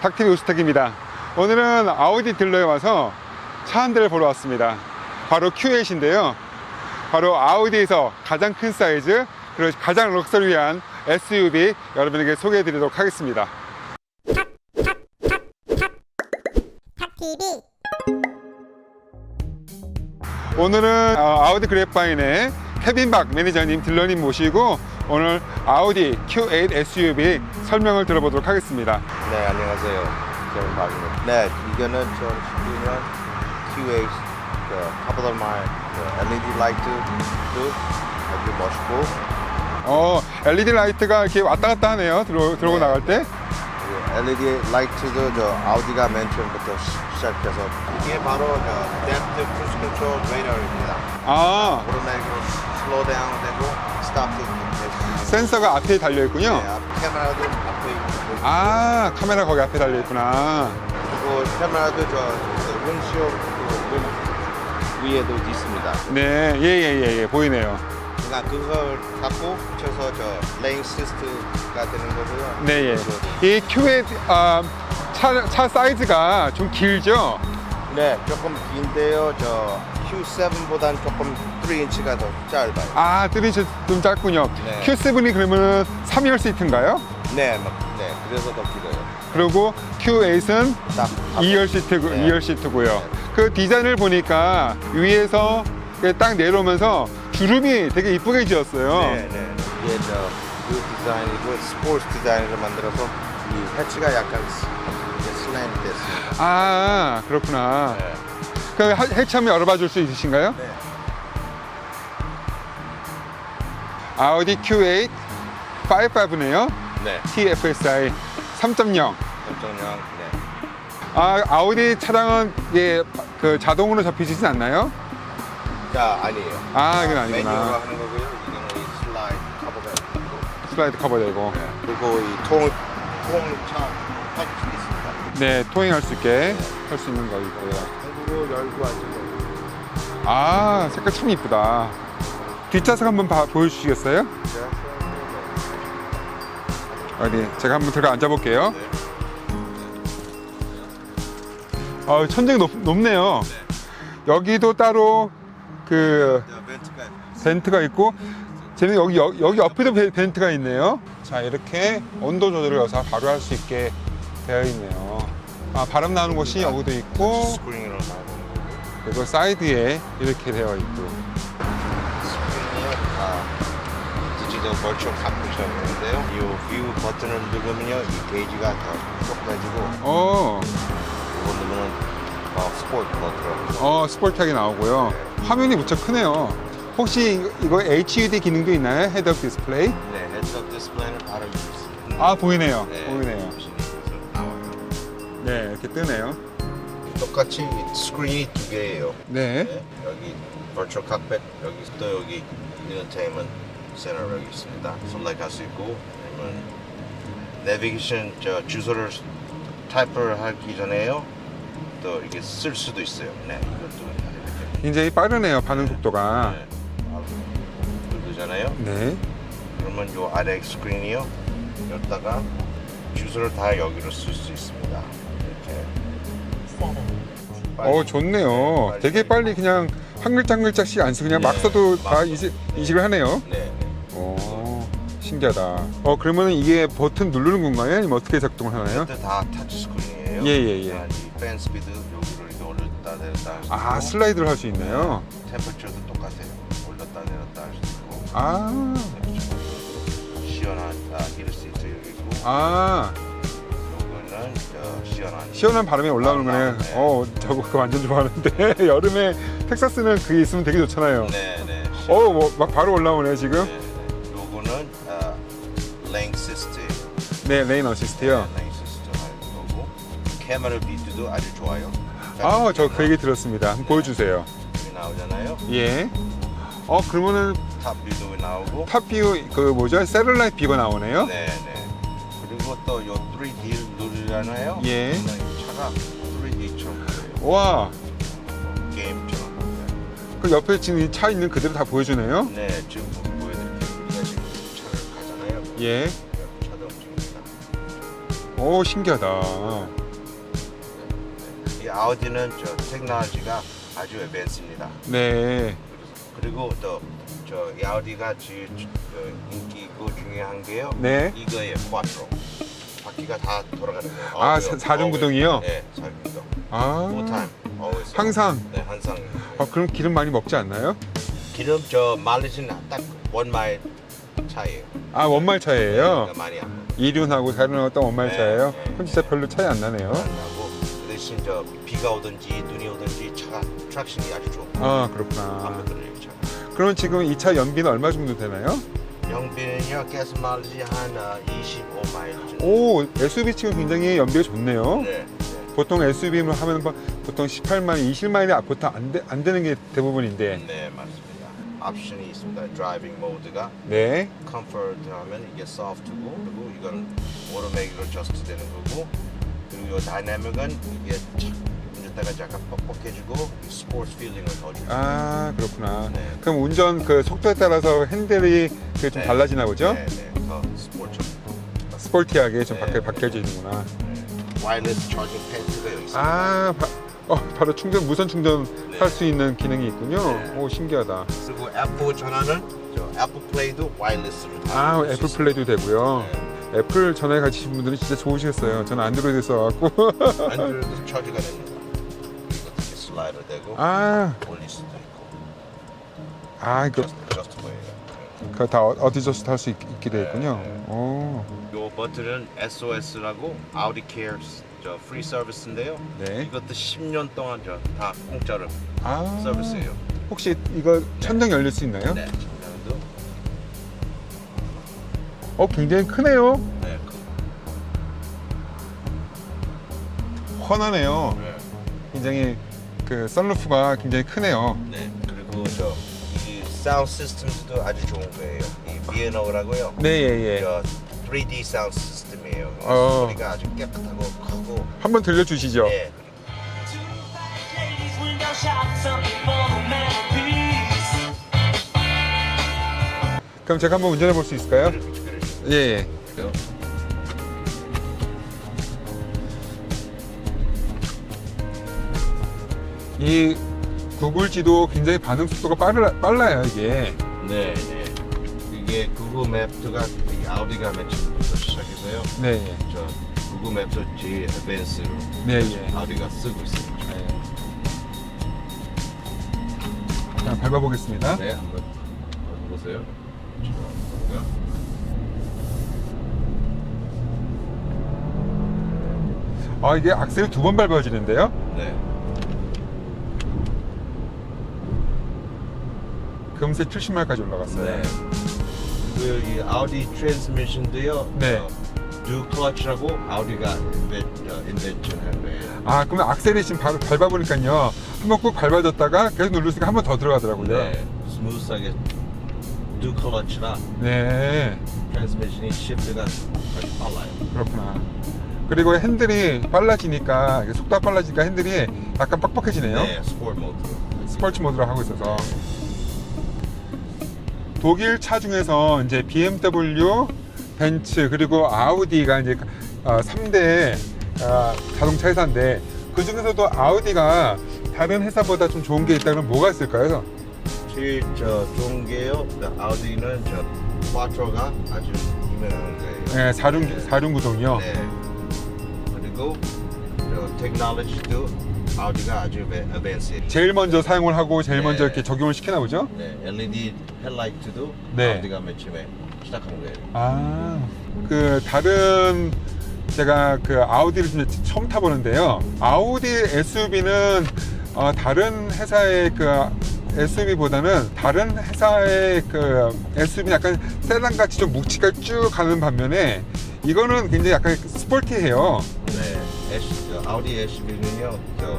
닥티비 우스탁입니다. 오늘은 아우디 딜러에 와서 차 한 대를 보러 왔습니다. 바로 Q8인데요. 바로 아우디에서 가장 큰 사이즈, 그리고 가장 럭셔리한 SUV 여러분에게 소개해 드리도록 하겠습니다. 탑TV 오늘은 어, 아우디 그래파인의 케빈 박 매니저님 딜러님 모시고 오늘 아우디 Q8 SUV 설명을 들어보도록 하겠습니다. 네, 안녕하세요. 제가 박입니다. 네, 이거는 2019년 Q8 그 카보더말 그 LED 라이트도 아주 멋있고 어, LED 라이트가 이렇게 왔다 갔다 하네요. 들어, 들어오고 네. 나갈 때. 그 LED 라이트도 저 아우디가 맨 처음부터 시- 시작해서 이게 바로 저 댐프 크루즈 컨트롤 레이더입니다. 아, 오토매틱으로 슬로우 다운 되고 스탑도 되고 센서가 앞에 달려 있군요. 네, 앞 카메라도 앞에 있고 아, 카메라 거기 앞에 달려 있구나. 그리고 카메라도 저 윈시오 그 윈 위에도 있습니다. 네, 예, 예, 예, 예, 보이네요. 그러니까 그걸 갖고 붙여서 저 레인 시스트가 되는 거고요. 네, 예. 이 Q8 아, 차, 차 사이즈가 좀 길죠? 네, 조금 긴데요. 저 Q7보다는 조금 3인치가 더 짧아요. 아, 뚜리시 좀 짧군요. 네. Q7이 그러면 3열 시트인가요? 네, 막- 네, 그래서 더 길어요. 그리고 Q8은 딱 2열 시트, 네. 2열 시트고요. 네. 그 디자인을 보니까 위에서 이렇게 딱 내려오면서 주름이 되게 이쁘게 지었어요. 네, 네. 이게 저그 디자인이고 스포츠 디자인으로 만들어서 이 해치가 약간 스- 슬라임 됐습니다. 아, 그렇구나. 네. 그 하- 해치 한번 열어봐 줄 수 있으신가요? 네. 아우디 Q8 55네요. 네. TFSI 3.0. 엄청냥 네. 아, 아우디 차량은 예, 그 자동으로 접히지진 않나요? 자, 아니에요. 아, 이건 아니구나. 하는 거고요. 이거는 이 슬라이드 커버가 있고. 슬라이드 커버되고. 그리고 이 통, 통차 할수 있습니다. 네, 토잉할 수 있게 할 수 있는 거 있고요. 한국어 열고 앉아서. 아, 색깔 참 이쁘다. 뒷좌석 한번 봐, 보여주시겠어요? 어디, 제가 한번 들어가 앉아볼게요. 네. 아, 천장이 높, 높네요. 여기도 따로 그 벤트가 있고, 쟤는 여기, 여기, 여기 옆에도 벤- 벤트가 있네요. 자, 이렇게 온도 조절을 여기서 바로 할 수 있게 되어 있네요. 아, 바람 나오는 곳이 여기도 있고. 그리고 사이드에 이렇게 되어 있고. 디지털 버추얼 컴퓨터인데요. 이 뷰 버튼을 누르면요, 이 게이지가 더 좁아지고, 어, 이거 누르면 어, 스포츠 버튼. 어, 스포티하게 나오고요. 화면이 무척 크네요. 혹시 이거- HUD 기능도 있나요? 헤드업 디스플레이? 네, 헤드업 디스플레이는 바로 있습니다. 아, 보이네요. 네, 보이네요. 보시면 나와요. 네, 이렇게 뜨네요. 똑같이 스크린이 두 개예요. 네. 네, 여기 버추얼 칵펫 여기 또 여기 인터테인먼트 센터 여기 있습니다. 선택할 수 있고 아니면 내비게이션 저 주소를 타이프를 하기 전에요. 또 이게 쓸 수도 있어요. 네, 이것도 이렇게. 굉장히 빠르네요, 반응 속도가. 네, 누르잖아요. 네. 그러면 요 아래 스크린이요. 여기다가 주소를 다 여기로 쓸 수 있습니다. 이렇게. 어, 좋네요. 빨리. 되게 빨리 그냥 한 글자 한 글자씩 안 쓰고 그냥 막 네, 써도 막 다 써도. 이식, 네. 이식을 하네요. 네. 오, 신기하다. 어, 그러면 이게 버튼 누르는 건가요? 아니면 어떻게 작동을 하나요? 이것도 다 터치 스크린이에요. 예, 예, 예. 자, 이 팬 스피드 여기로 이렇게 올렸다 내렸다 할수 아, 있고 슬라이드를 할 수 있네요. 템퍼처도 똑같아요. 올렸다 내렸다 할 수 있고 아, 시원한 아, 힐 시트 여기 있고 아, 저 시원한 시원한 바람이 올라오는 거네. 네. 어, 저거 그거 완전 좋아하는데 여름에 텍사스는 그게 있으면 되게 좋잖아요. 네네. 어, 뭐, 막 바로 올라오네 지금. 네, 요거는 아, 랭 시스트. 네, 레인 어시스트요. 거고 카메라 비트도 아주 좋아요. 아, 저 그 얘기 들었습니다. 한번 보여주세요. 여기 나오잖아요. 예. 어, 그러면은 탑 뷰도 나오고. 탑뷰 그 뭐죠? 세럴라이트 뷰가 나오네요. 네 네. 그리고 또요 3D 누르잖아요. 예. 이 차가 3D처럼 보여요. 와, 게임처럼 보여요. 그 옆에 지금 이 차 있는 그대로 다 보여주네요. 네, 지금 보여드릴게요. 우리가 지금 차를 가잖아요. 예. 차도 움직입니다. 오 신기하다. 이 아우디는 저 테크놀로지가 아주 애밴스입니다. 네. 그리고 또저 아우디가 제일 주- 그 인기 있고 중요한 게요. 네. 이거예요, 쿼트로. 바퀴가 다 돌아가는 거예요. 아, 사- 사륜구동이요? 네, 사륜구동. 아. Always. 항상. 네, 항상. 아 그럼 기름 많이 먹지 않나요? 기름 저 마일리지는 딱 원마일 차이에요. 아 원말 차예요. 그러니까 많이 안 먹어요. 이륜하고 사륜하고 딱 원말 네, 차예요. 네, 그럼 진짜 네. 별로 차이 안 나네요. 안 나고 그 대신 저 비가 오든지 눈이 오든지 차가 트랙션이 아주 좋고 아 그렇구나. 반복들어요 차가. 그럼 지금 이 차 연비는 얼마 정도 되나요? 영비는요 가스 마일리지 한 어, 25마일 정도. 오 SUV 치고 굉장히 연비가 좋네요. 네. 네. 보통 SUV를 하면 뭐 보통 18마일, 20마일이 보통 안, 되, 안 되는 게 대부분인데. 네 맞습니다. 옵션이 있습니다. 드라이빙 모드가 네. 컴포트 하면 이게 소프트고 그리고 이건 오토매틱으로 저스트 되는 거고 그리고 이 다이내믹은 이게 착 운전대가 약간 뻑뻑해지고 이 스포츠 필링을 더 주죠. 아 그렇구나. 네. 그럼 운전 그 속도에 따라서 핸들이 그게 좀 네. 달라지나 보죠? 네, 네. 더 스포츠. 스포티하게 좀 네. 바뀌, 바뀌어지는구나. 와이어리스 차징 패드가 여기 있습니다. 아 바, 어, 바로 충전 무선 충전 네. 할수 있는 기능이 있군요. 네. 오 신기하다. 그리고 애플 전화는 저 애플 플레이도 와이어리스로 다아 할수 애플. 플레이도 되고요. 네. 애플 전화에 가지신 분들은 진짜 좋으시겠어요. 저는 안드로이드 써갖고. 안드로이드 처리가 됩니다. 이거 이렇게 슬라이드 되고 아, 올릴 수도 있고 아, 그, 저스트 저스트 보여요. 그거 다 어디저스트 할 수 있게 되어 있군요. 네. 오, 요 버튼은 SOS라고 아우디 케어 저 프리 서비스인데요. 네. 이것도 10년 동안 저 다 공짜로 아, 서비스예요. 혹시 이거 천장 열릴 수 있나요? 네. 어, 굉장히 크네요. 네. 그, 훤하네요. 네. 굉장히 그 썬루프가 굉장히 크네요. 네. 그리고 저이 사운드 시스템도 아주 좋은 거예요. 이 B&O라고요. 네, 예, 예. 저 3D 사운드 시스템이에요. 어. 소리가 아주 깨끗하고 크고 한번 들려주시죠. 네. 그럼 제가 한번 운전해 볼 수 있을까요? 예, 예. 그리고 이 구글 지도 굉장히 반응 속도가 빠르, 빨라요, 이게. 네, 네. 이게 구글 맵트가 이 아우디가 맨 처음부터 시작해서요. 네, 예. 저 구글 맵도 제일 어드밴스로 네, 예. 아우디가 쓰고 있습니다. 네. 자, 밟아보겠습니다. 네, 한번 보세요. 아, 이게 악셀이 두번 밟아지는데요? 네. 금세 70마일까지 올라갔어요. 네. 그이 아우디 트랜스미션도요. 네. 두 클러치라고 아우디가 인벤션 한 거예요. 아, 그러면 악셀이 지금 밟, 밟아보니까요. 한번꾹 밟아줬다가 계속 누르니까 한 번 더 들어가더라고요. 네. 스무스하게 두 클러치라 네, 트랜스미션이 시프트가 아주 빨라요. 그렇구나. 그리고 핸들이 빨라지니까, 속도가 빨라지니까 핸들이 약간 빡빡해지네요. 네, 스포츠 모드로. 스포츠 모드로 하고 있어서. 독일 차 중에서 이제 BMW, 벤츠, 그리고 아우디가 이제 3대 자동차 회사인데 그 중에서도 아우디가 다른 회사보다 좀 좋은 게 있다면 뭐가 있을까요? 제일 저 좋은 게요. 그 아우디는 저 쿼트로가 아주 유명한 거예요. 네, 사륜, 사륜 구동이요. 네. 그리고 저 테크놀로지 도 아우디가 아주 어벤스. 제일 먼저 사용을 하고 제일 네. 먼저 이렇게 적용을 시키나 보죠? 네, LED 헬라이트도 네. 아우디가 맨 처음에 시작한 거예요. 아, 그 다른 제가 그 아우디를 좀 처음 타보는데요. 아우디 SUV는 어, 다른 회사의 그 SUV보다는 다른 회사의 그 SUV 약간 세단 같이 좀 묵직하게 쭉 가는 반면에 이거는 굉장히 약간 스포티해요. 네, S, 저 아우디 SUV는요, 저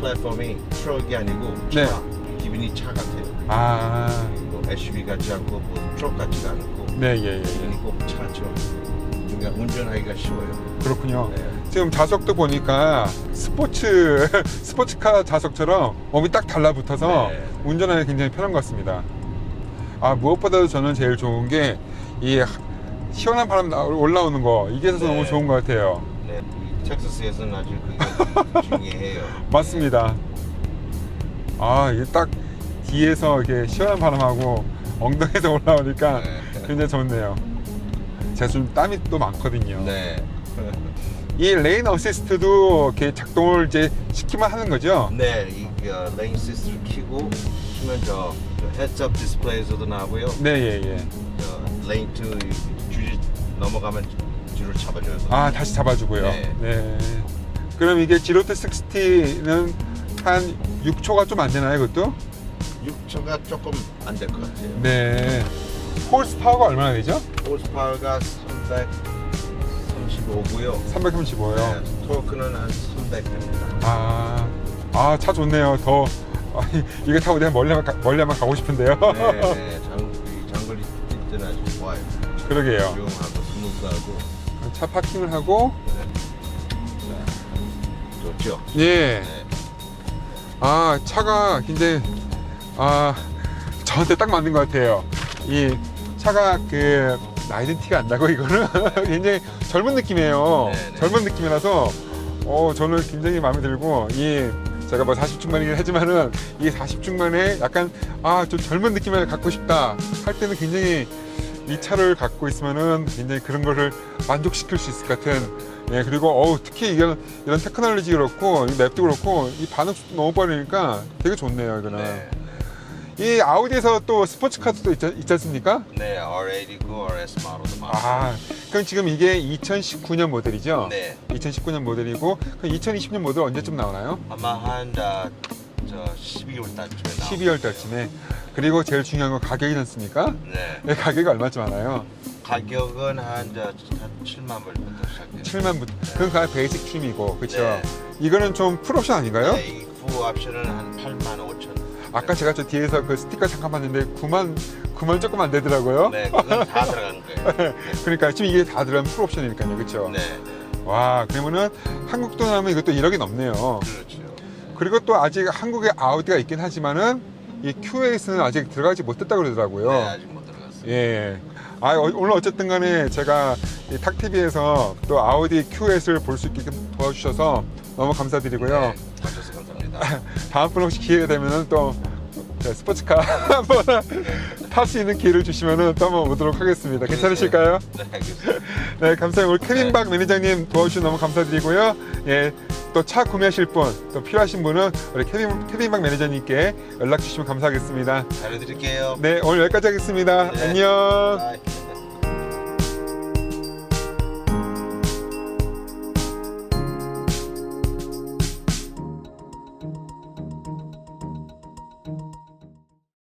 플랫폼이 트럭이 아니고 네. 차, 기분이 차 같아요. 아, 뭐 SUV 같지 않고 뭐 트럭 같지가 않고 네, 예, 예, 기분이 예. 꼭 차처럼 그러니까 운전하기가 쉬워요. 그렇군요. 네. 지금 자석도 보니까 스포츠 스포츠카 자석처럼 몸이 딱 달라붙어서 네. 운전하기 굉장히 편한 것 같습니다. 아 무엇보다도 저는 제일 좋은 게 이 시원한 바람 나- 올라오는 거 이게 네. 너무 좋은 것 같아요. 텍사스에서는 아주 그게 중요해요. 맞습니다. 아 이게 딱 뒤에서 이렇게 시원한 바람하고 엉덩이에서 올라오니까 네. 굉장히 좋네요. 제가 좀 땀이 또 많거든요. 네. 이 레인 어시스트도 이렇게 작동을 이제 시키면 하는 거죠. 네, 이 어, 레인 시스를 켜고 키면 저, 저 헤드업 디스플레이에서도 나오고요. 네, 예, 예. 저 레인 2 줄이 넘어가면 줄을 잡아줘요. 아 다시 잡아주고요. 네. 네. 그럼 이게 지로트 60는 한 6초가 좀 안 되나요, 그것도? 6초가 조금 안 될 것 같아요. 네. 홀스 파워가 얼마나 되죠? 호스파워가 335고요. 335요. 네, 토크는 한 300 됩니다. 아, 아, 차 좋네요. 더, 아, 이거 타고 내가 멀리, 한번 가- 멀리 한번 가고 싶은데요. 네, 네, 장거리 장거리 뛸 때는 아주 좋아요. 그러게요. 조용하고 스무스하고 차 파킹을 하고, 좋죠. 예. 네. 아, 차가 굉장히, 아, 저한테 딱 맞는 것 같아요. 이 차가 그, 나이든 티가 안 나고, 이거는 굉장히 젊은 느낌이에요. 네, 네. 젊은 느낌이라서, 어, 저는 굉장히 마음에 들고, 이, 제가 뭐 40중반이긴 하지만은, 이 40중반에 약간, 아, 좀 젊은 느낌을 갖고 싶다 할 때는 굉장히 이 차를 갖고 있으면은 굉장히 그런 거를 만족시킬 수 있을 것 같은 예 그리고 어우 특히 이런 이런 테크놀로지 그렇고 이 맵도 그렇고 이 반응 속도 너무 빠르니까 되게 좋네요 이거는 네. 이 아우디에서 또 스포츠카도 또 있지, 있지 않습니까? 네, R80고 RS 모델도 많아요. 아 그럼 지금 이게 2019년 모델이죠? 네. 2019년 모델이고 그럼 2020년 모델 언제쯤 나오나요? 아마 한 저, 저 12월 달쯤에 나올 12월 달쯤에 그리고 제일 중요한 건 가격이지 않습니까? 네. 네, 가격이 얼마쯤 하나요? 가격은 한 저 한 7만 불부터 시작해요. 7만 부 그건 그냥 베이직 춤이고 그렇죠? 네. 이거는 좀 풀옵션 아닌가요? 네, 이후 옵션은 한 8만 5천. 아까 제가 저 뒤에서 그 스티커 잠깐 봤는데 9만 9만 조금 안 되더라고요. 네, 그건 다 들어간 거예요. 그러니까 지금 이게 다 들어간 풀옵션이니까요, 그렇죠? 네, 와 그러면은 한국 돈 하면 이것도 1억이 넘네요. 그렇죠. 그리고 또 아직 한국에 아우디가 있긴 하지만은 이 QAS는 아직 들어가지 못했다 고 그러더라고요. 네, 아직 못 들어갔어요. 예. 아 어, 오늘 어쨌든 간에 제가 이 탁TV에서 또 아우디 QS를 볼 수 있게 도와주셔서 너무 감사드리고요. 네, 와주셔서 감사합니다. 다음 번 혹시 기회가 되면은 또 네, 스포츠카 한번 탈 수 있는 기회를 주시면은 또 한번 오도록 하겠습니다. 괜찮으실까요? 네, 알겠습니다. 네, 감사합니다. 우리 케빈 네. 박 매니저님 도와주셔서 너무 감사드리고요. 예, 또 차 구매하실 분, 또 필요하신 분은 우리 케빈, 케빈 박 매니저님께 연락 주시면 감사하겠습니다. 잘해드릴게요. 네, 오늘 여기까지 하겠습니다. 네. 안녕. 바이.